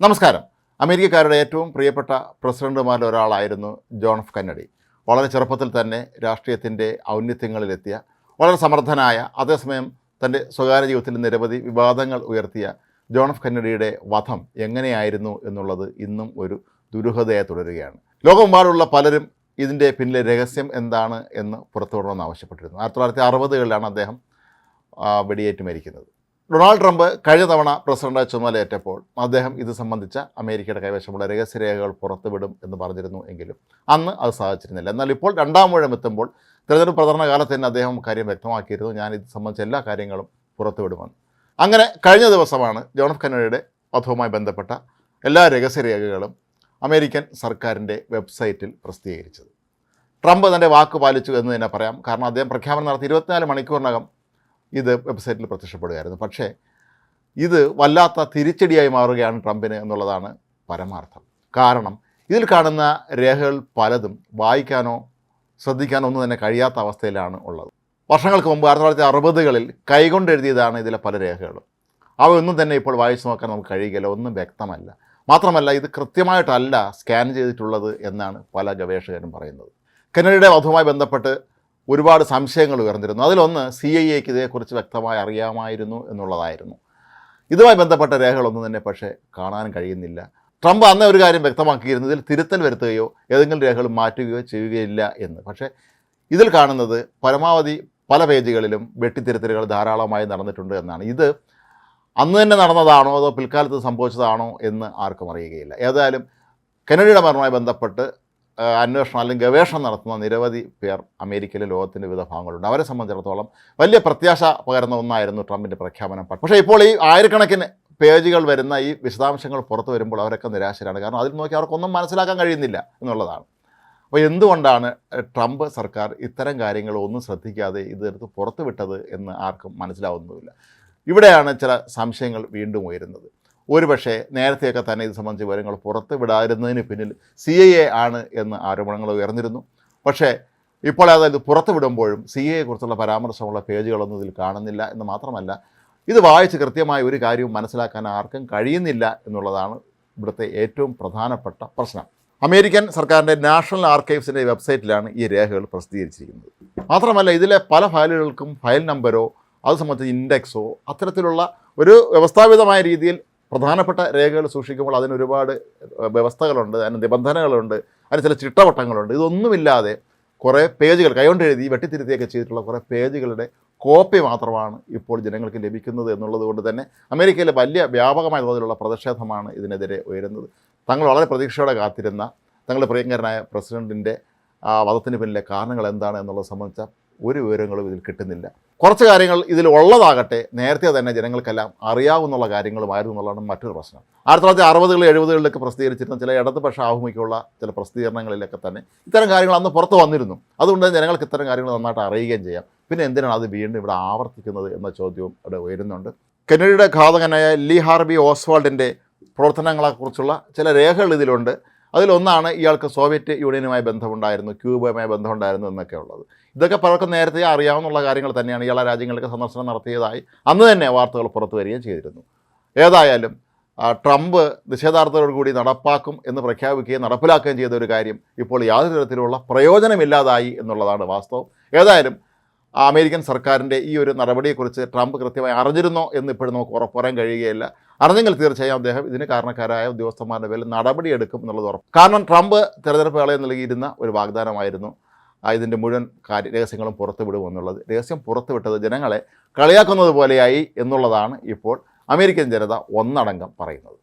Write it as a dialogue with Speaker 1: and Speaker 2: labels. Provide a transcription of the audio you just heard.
Speaker 1: നമസ്കാരം. അമേരിക്കക്കാരുടെ ഏറ്റവും പ്രിയപ്പെട്ട പ്രസിഡന്റുമാരിൽ ഒരാളായിരുന്നു ജോൺ എഫ് കന്നഡി. വളരെ ചെറുപ്പത്തിൽ തന്നെ രാഷ്ട്രീയത്തിന്റെ ഔന്നിത്യങ്ങളിലെത്തിയ വളരെ സമർത്ഥനായ അതേസമയം തന്റെ സ്വകാര്യ ജീവിതത്തിൽ നിരവധി വിവാദങ്ങൾ ഉയർത്തിയ ജോൺ എഫ് കന്നഡിയുടെ വധം എങ്ങനെയായിരുന്നു എന്നുള്ളത് ഇന്നും ഒരു ദുരൂഹതയായി തുടരുകയാണ്. ലോകമെമ്പാടുള്ള പലരും ഇതിന്റെ പിന്നിലെ രഹസ്യം എന്താണ് എന്ന് പുറത്തുവിടണമെന്ന് ആവശ്യപ്പെട്ടിരുന്നു. ആയിരത്തി തൊള്ളായിരത്തി അറുപതുകളിലാണ് അദ്ദേഹം വെടിയേറ്റ് മരിക്കുന്നത്. ഡൊണാൾഡ് ട്രംപ് കഴിഞ്ഞ തവണ പ്രസിഡന്റായി ചുമതലയേറ്റപ്പോൾ അദ്ദേഹം ഇത് സംബന്ധിച്ച അമേരിക്കയുടെ കൈവശമുള്ള രഹസ്യരേഖകൾ പുറത്തുവിടും എന്ന് പറഞ്ഞിരുന്നു എങ്കിലും അന്ന് അത് സാധിച്ചിരുന്നില്ല. എന്നാൽ ഇപ്പോൾ രണ്ടാം ഊഴം എത്തുമ്പോൾ തിരഞ്ഞെടുപ്പ് പ്രചരണ കാലത്ത് തന്നെ അദ്ദേഹം കാര്യം വ്യക്തമാക്കിയിരുന്നു. ഞാൻ ഇത് സംബന്ധിച്ച എല്ലാ കാര്യങ്ങളും പുറത്തുവിടുമെന്ന്. അങ്ങനെ കഴിഞ്ഞ ദിവസമാണ് ജോൺ എഫ് കന്നഡയുടെ വധവുമായി ബന്ധപ്പെട്ട എല്ലാ രഹസ്യരേഖകളും അമേരിക്കൻ സർക്കാരിന്റെ വെബ്സൈറ്റിൽ പ്രസിദ്ധീകരിച്ചത്. ട്രംപ് തന്റെ വാക്ക് പാലിച്ചു എന്ന് തന്നെ പറയാം. കാരണം അദ്ദേഹം പ്രഖ്യാപനം നടത്തി ഇരുപത്തിനാല് മണിക്കൂറിനകം ഇത് വെബ്സൈറ്റിൽ പ്രത്യക്ഷപ്പെടുകയായിരുന്നു. പക്ഷേ ഇത് വല്ലാത്ത തിരിച്ചടിയായി മാറുകയാണ് ട്രംപിന് എന്നുള്ളതാണ് പരമാർത്ഥം. കാരണം ഇതിൽ കാണുന്ന രേഖകൾ പലതും വായിക്കാനോ ശ്രദ്ധിക്കാനോ ഒന്നും തന്നെ കഴിയാത്ത അവസ്ഥയിലാണ് ഉള്ളത്. വർഷങ്ങൾക്ക് മുമ്പ് ആയിരത്തി തൊള്ളായിരത്തി അറുപതുകളിൽ കൈകൊണ്ട് എഴുതിയതാണ് ഇതിലെ പല രേഖകളും. അവയൊന്നും തന്നെ ഇപ്പോൾ വായിച്ചു നോക്കാൻ നമുക്ക് കഴിയുകയില്ല ഒന്നും വ്യക്തമല്ല. മാത്രമല്ല ഇത് കൃത്യമായിട്ടല്ല സ്കാൻ ചെയ്തിട്ടുള്ളത് എന്നാണ് പല ഗവേഷകരും പറയുന്നത്. കന്നഡയുടെ വധവുമായി ബന്ധപ്പെട്ട് ഒരുപാട് സംശയങ്ങൾ ഉയർന്നിരുന്നു. അതിലൊന്ന് സി ഐ എക്ക് ഇതേക്കുറിച്ച് വ്യക്തമായി അറിയാമായിരുന്നു എന്നുള്ളതായിരുന്നു. ഇതുമായി ബന്ധപ്പെട്ട രേഖകളൊന്നും തന്നെ പക്ഷേ കാണാൻ കഴിയുന്നില്ല. ട്രംപ് അന്ന് ഒരു കാര്യം വ്യക്തമാക്കിയിരുന്നതിൽ തിരുത്തൽ വരുത്തുകയോ ഏതെങ്കിലും രേഖകൾ മാറ്റുകയോ ചെയ്യുകയില്ല എന്ന്. പക്ഷേ ഇതിൽ കാണുന്നത് പരമാവധി പല പേജുകളിലും വെട്ടിത്തിരുത്തലുകൾ ധാരാളമായി നടന്നിട്ടുണ്ട് എന്നാണ്. ഇത് അന്ന് തന്നെ നടന്നതാണോ അതോ പിൽക്കാലത്ത് സംഭവിച്ചതാണോ എന്ന് ആർക്കും അറിയുകയില്ല. ഏതായാലും കെനഡിയുടെ മരണവുമായി ബന്ധപ്പെട്ട് അന്വേഷണം അല്ലെങ്കിൽ ഗവേഷണം നടത്തുന്ന നിരവധി പേർ അമേരിക്കയിലെ ലോകത്തിന്റെ വിവിധ ഭാഗങ്ങളുണ്ട്. അവരെ സംബന്ധിച്ചിടത്തോളം വലിയ പ്രത്യാശ പകരുന്ന ഒന്നായിരുന്നു ട്രംപിന്റെ പ്രഖ്യാപനം. പക്ഷേ ഇപ്പോൾ ഈ ആയിരക്കണക്കിന് പേജുകൾ വരുന്ന ഈ വിശദാംശങ്ങൾ പുറത്ത് വരുമ്പോൾ അവരൊക്കെ നിരാശരാണ്. കാരണം അതിൽ നോക്കി അവർക്കൊന്നും മനസ്സിലാക്കാൻ കഴിയുന്നില്ല എന്നുള്ളതാണ്. അപ്പോൾ എന്തുകൊണ്ടാണ് ട്രംപ് സർക്കാർ ഇത്തരം കാര്യങ്ങൾ ഒന്നും ശ്രദ്ധിക്കാതെ ഇതെടുത്ത് പുറത്തു വിട്ടത് എന്ന് ആർക്കും മനസ്സിലാവുന്നുമില്ല ഇവിടെയാണ് ചില സംശയങ്ങൾ വീണ്ടും ഉയരുന്നത്. ഒരുപക്ഷെ നേരത്തെയൊക്കെ തന്നെ ഇത് സംബന്ധിച്ച വിവരങ്ങൾ പുറത്ത് വിടാതിരുന്നതിന് പിന്നിൽ സി ഐ എ ആണ് എന്ന് ആരോപണങ്ങൾ ഉയർന്നിരുന്നു. പക്ഷേ ഇപ്പോൾ അതായത് പുറത്ത് വിടുമ്പോഴും സി എയെ കുറിച്ചുള്ള പരാമർശമുള്ള പേജുകളൊന്നും ഇതിൽ കാണുന്നില്ല എന്ന് മാത്രമല്ല ഇത് വായിച്ച് കൃത്യമായ ഒരു കാര്യവും മനസ്സിലാക്കാൻ ആർക്കും കഴിയുന്നില്ല എന്നുള്ളതാണ് ഇവിടുത്തെ ഏറ്റവും പ്രധാനപ്പെട്ട പ്രശ്നം. അമേരിക്കൻ സർക്കാരിന്റെ നാഷണൽ ആർക്കൈവ്സിന്റെ വെബ്സൈറ്റിലാണ് ഈ രേഖകൾ പ്രസിദ്ധീകരിച്ചിരിക്കുന്നത്. മാത്രമല്ല ഇതിലെ പല ഫയലുകൾക്കും ഫയൽ നമ്പരോ അത് സംബന്ധിച്ച ഇൻഡെക്സോ അത്തരത്തിലുള്ള ഒരു വ്യവസ്ഥാപിതമായ രീതിയിൽ പ്രധാനപ്പെട്ട രേഖകൾ സൂക്ഷിക്കുമ്പോൾ അതിന് ഒരുപാട് വ്യവസ്ഥകളുണ്ട് അതിന് നിബന്ധനകളുണ്ട് അതിന് ചില ചിട്ടവട്ടങ്ങളുണ്ട്. ഇതൊന്നുമില്ലാതെ കുറേ പേജുകൾ കൈകൊണ്ട് എഴുതി വെട്ടിത്തിരുത്തിയൊക്കെ ചെയ്തിട്ടുള്ള കുറേ പേജുകളുടെ കോപ്പി മാത്രമാണ് ഇപ്പോൾ ജനങ്ങൾക്ക് ലഭിക്കുന്നത് എന്നുള്ളത് കൊണ്ട് തന്നെ അമേരിക്കയിലെ വലിയ വ്യാപകമായ തോതിലുള്ള പ്രതിഷേധമാണ് ഇതിനെതിരെ ഉയരുന്നത്. തങ്ങൾ വളരെ പ്രതീക്ഷയോടെ കാത്തിരുന്ന തങ്ങളുടെ പ്രിയങ്കരനായ പ്രസിഡന്റിന്റെ വധത്തിന് പിന്നിലെ കാരണങ്ങൾ എന്താണ് എന്നുള്ളത് സംബന്ധിച്ച ഒരു വിവരങ്ങളും ഇതിൽ കിട്ടുന്നില്ല. കുറച്ച് കാര്യങ്ങൾ ഇതിൽ ഉള്ളതാകട്ടെ നേരത്തെ തന്നെ ജനങ്ങൾക്കെല്ലാം അറിയാവുന്നുള്ള കാര്യങ്ങളുമായിരുന്നു എന്നുള്ളതാണ് മറ്റൊരു പ്രശ്നം. ആയിരത്തി തൊള്ളായിരത്തി അറുപതുകൾ എഴുപതുകളിലൊക്കെ പ്രസിദ്ധീകരിച്ചിരുന്ന ചില ഇടതുപക്ഷ ആഭിമുഖ്യമുള്ള ചില പ്രസിദ്ധീകരണങ്ങളിലൊക്കെ തന്നെ ഇത്തരം കാര്യങ്ങൾ അന്ന് പുറത്ത് വന്നിരുന്നു. അതുകൊണ്ട് ജനങ്ങൾക്ക് ഇത്തരം കാര്യങ്ങൾ നന്നായിട്ട് അറിയുകയും ചെയ്യാം. പിന്നെ എന്തിനാണ് അത് വീണ്ടും ഇവിടെ ആവർത്തിക്കുന്നത് എന്ന ചോദ്യവും ഇവിടെ ഉയരുന്നുണ്ട്. കെനഡിയുടെ ഘാതകനായ ലീ ഹാർബി ഓസ്വാൾഡിന്റെ പ്രവർത്തനങ്ങളെക്കുറിച്ചുള്ള ചില രേഖകൾ ഇതിലുണ്ട്. അതിലൊന്നാണ് ഇയാൾക്ക് സോവിയറ്റ് യൂണിയനുമായി ബന്ധമുണ്ടായിരുന്നു ക്യൂബയുമായി ബന്ധമുണ്ടായിരുന്നു എന്നൊക്കെ ഉള്ളത്. ഇതൊക്കെ പലർക്കും നേരത്തെ അറിയാവുന്ന കാര്യങ്ങൾ തന്നെയാണ്. ഇയാളെ രാജ്യങ്ങളിലേക്ക് സന്ദർശനം നടത്തിയതായി അന്ന് തന്നെ വാർത്തകൾ പുറത്തു വരികയും ചെയ്തിരുന്നു. ഏതായാലും ട്രംപ് നിഷേധാർത്ഥത്തോടു കൂടി നടപ്പാക്കും എന്ന് പ്രഖ്യാപിക്കുകയും നടപ്പിലാക്കുകയും ചെയ്ത ഒരു കാര്യം ഇപ്പോൾ യാതൊരു തരത്തിലുള്ള പ്രയോജനമില്ലാതായി എന്നുള്ളതാണ് വാസ്തവം. ഏതായാലും അമേരിക്കൻ സർക്കാരിന്റെ ഈ ഒരു നടപടിയെക്കുറിച്ച് ട്രംപ് കൃത്യമായി അറിഞ്ഞിരുന്നോ എന്ന് ഇപ്പോഴും നമുക്ക് ഉറപ്പ് പറയാൻ കഴിയുകയില്ല. അറിഞ്ഞെങ്കിൽ തീർച്ചയായും അദ്ദേഹം ഇതിന് കാരണക്കാരായ ഉദ്യോഗസ്ഥന്മാരുടെ പേരിൽ നടപടിയെടുക്കും എന്നുള്ളത് ഉറപ്പ്. കാരണം ട്രംപ് തെരഞ്ഞെടുപ്പ് വേളയിൽ നൽകിയിരുന്ന ഒരു വാഗ്ദാനമായിരുന്നു. ഇതിന്റെ മുഴുവൻ കാര്യ രഹസ്യങ്ങളും പുറത്തുവിടുമെന്നുള്ളത് രഹസ്യം പുറത്തുവിട്ടത് ജനങ്ങളെ കളിയാക്കുന്നത് പോലെയായി എന്നുള്ളതാണ് ഇപ്പോൾ അമേരിക്കൻ ജനത ഒന്നടങ്കം പറയുന്നത്.